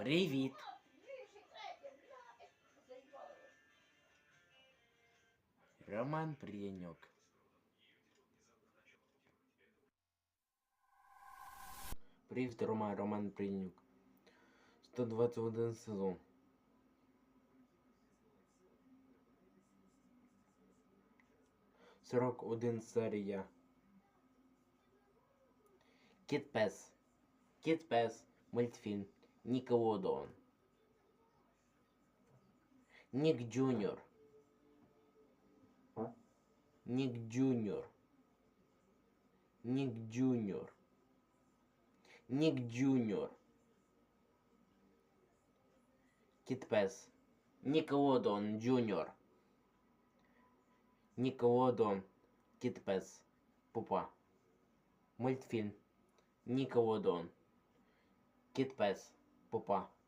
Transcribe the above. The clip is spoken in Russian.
Привіт. Роман Прієньок. Привіт, Роман, Роман Прієньок. 121 сезон. Сорок один серія. Кіт Пес. Кіт Пес. Мультфільм. Нікелодеон. Нік Джуніор. Нік Джуніор. Нік Джуніор. Нік Джуніор. Кіт Пес. Нікелодеон Джуніор. Нікелодеон. Кіт Пес. Пупа. Мультфільм. Нікелодеон. Кіт Пес. poupar.